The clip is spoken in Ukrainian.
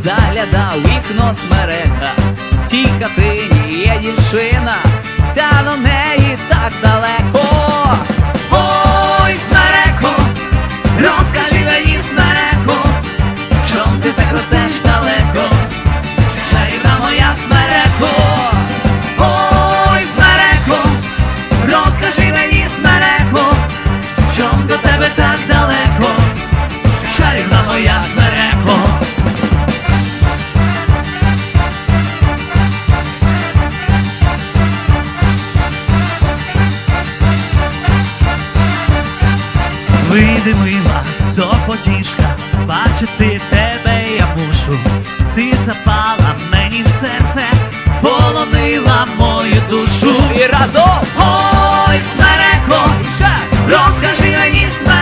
заглядав у вікно смерека. В Тій хатині є дівчина, та до неї так далеко. Ой, смереко, розкажи мені, смереко, чом ти так ростеш Вийди до потішка, бачити тебе я мушу. Ти запала мені в серце, полонила мою душу. І разом. Ой, смереко, розкажи мені смереко